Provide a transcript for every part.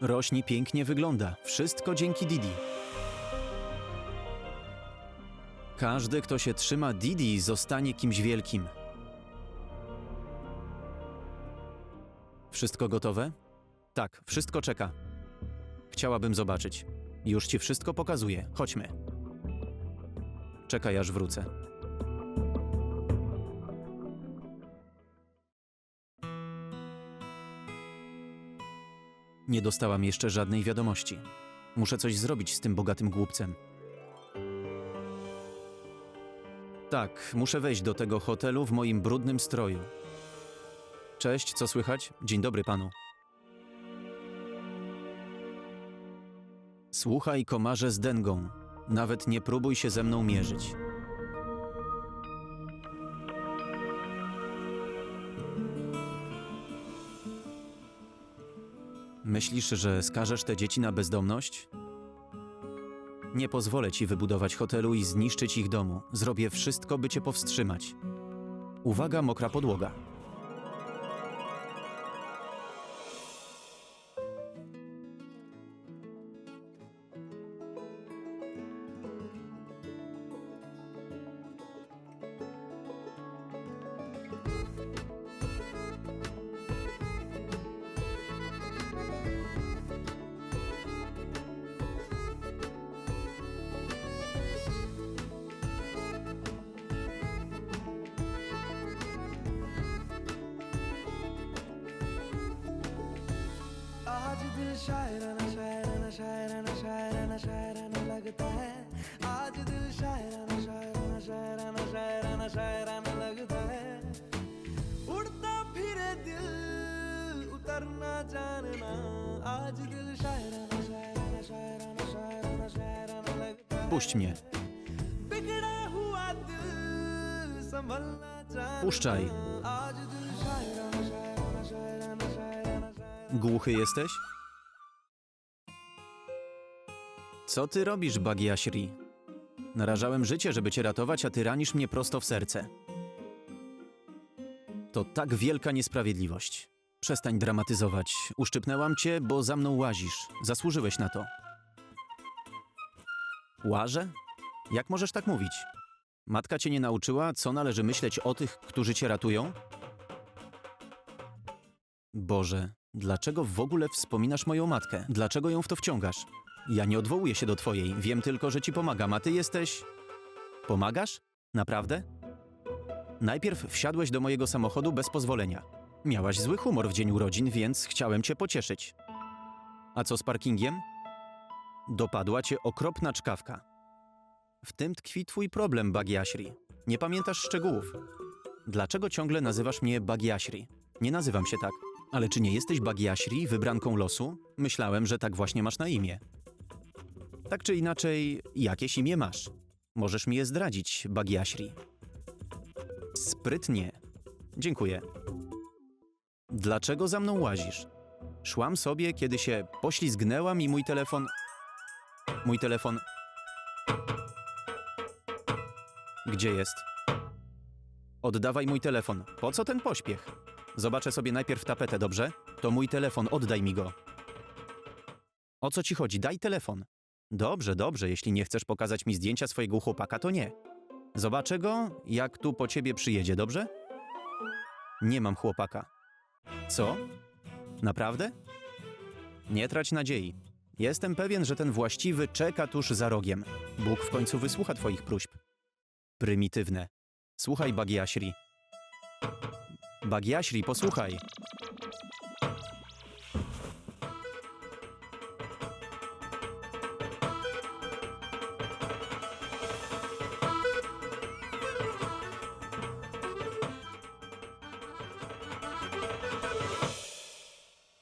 Rośnie pięknie wygląda. Wszystko dzięki Didi. Każdy, kto się trzyma Didi, zostanie kimś wielkim. Wszystko gotowe? Tak, wszystko czeka. Chciałabym zobaczyć. Już ci wszystko pokazuję. Chodźmy. Czekaj, aż wrócę. Nie dostałam jeszcze żadnej wiadomości. Muszę coś zrobić z tym bogatym głupcem. Tak, muszę wejść do tego hotelu w moim brudnym stroju. Cześć, co słychać? Dzień dobry panu. Słuchaj, komarze z dęgą. Nawet nie próbuj się ze mną mierzyć. Myślisz, że skażesz te dzieci na bezdomność? Nie pozwolę ci wybudować hotelu i zniszczyć ich domu. Zrobię wszystko, by cię powstrzymać. Uwaga, mokra podłoga. शायराना शायराना शायराना शायराना शायराना लगता है आज दिल शायराना शायराना शायराना शायराना शायराना लगता है उड़ता फिरे दिल उतरना जानना आज दिल शायराना शायराना शायराना शायराना शायराना लगता है Puść mnie. बिगड़ा हुआ दिल संभलना जानना Puszczaj. आज दिल शायराना शायराना शायराना शायराना शायराना Głuchy jesteś? Co ty robisz, Bagi Ashri? Narażałem życie, żeby cię ratować, a ty ranisz mnie prosto w serce. To tak wielka niesprawiedliwość. Przestań dramatyzować. Uszczypnęłam cię, bo za mną łazisz. Zasłużyłeś na to. Łażę? Jak możesz tak mówić? Matka cię nie nauczyła, co należy myśleć o tych, którzy cię ratują? Boże, dlaczego w ogóle wspominasz moją matkę? Dlaczego ją w to wciągasz? Ja nie odwołuję się do twojej, wiem tylko, że ci pomagam, a ty jesteś. Pomagasz? Naprawdę? Najpierw wsiadłeś do mojego samochodu bez pozwolenia. Miałaś zły humor w dzień urodzin, więc chciałem cię pocieszyć. A co z parkingiem? Dopadła cię okropna czkawka. W tym tkwi twój problem, Bagiashri. Nie pamiętasz szczegółów. Dlaczego ciągle nazywasz mnie Bagiashri? Nie nazywam się tak. Ale czy nie jesteś Bagiashri, wybranką losu? Myślałem, że tak właśnie masz na imię. Tak czy inaczej, jakieś imię masz. Możesz mi je zdradzić, Bagiashri. Sprytnie. Dziękuję. Dlaczego za mną łazisz? Szłam sobie, kiedy się poślizgnęłam i mój telefon... Mój telefon... Gdzie jest? Oddawaj mój telefon. Po co ten pośpiech? Zobaczę sobie najpierw tapetę, dobrze? To mój telefon, oddaj mi go. O co ci chodzi? Daj telefon. Dobrze, dobrze, jeśli nie chcesz pokazać mi zdjęcia swojego chłopaka, to nie. Zobaczę go, jak tu po ciebie przyjedzie, dobrze? Nie mam chłopaka. Co? Naprawdę? Nie trać nadziei. Jestem pewien, że ten właściwy czeka tuż za rogiem. Bóg w końcu wysłucha twoich próśb. Prymitywne. Słuchaj, Bagiashri. Bagiashri, posłuchaj.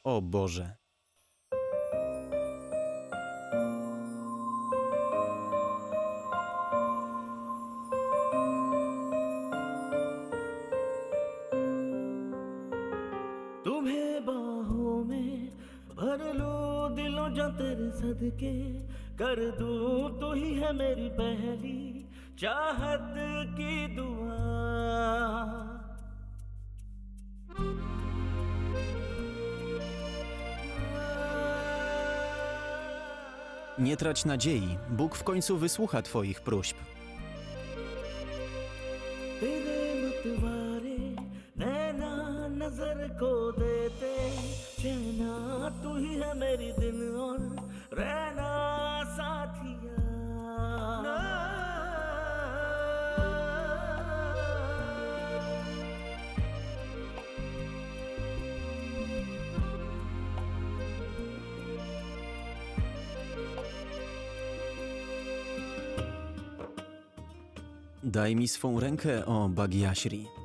O Boże. तुम्हें बाहों में भर लो दिलों जा तेरे सदके कर दू तू ही है मेरी पहली चाहत की दुआ Nie trać nadziei, Bóg w końcu wysłucha Twoich próśb. तेरे मतवारे नैना नजर को देते चैना तू ही है मेरी दिन और रहना Daj mi swą rękę, o Bagiashri.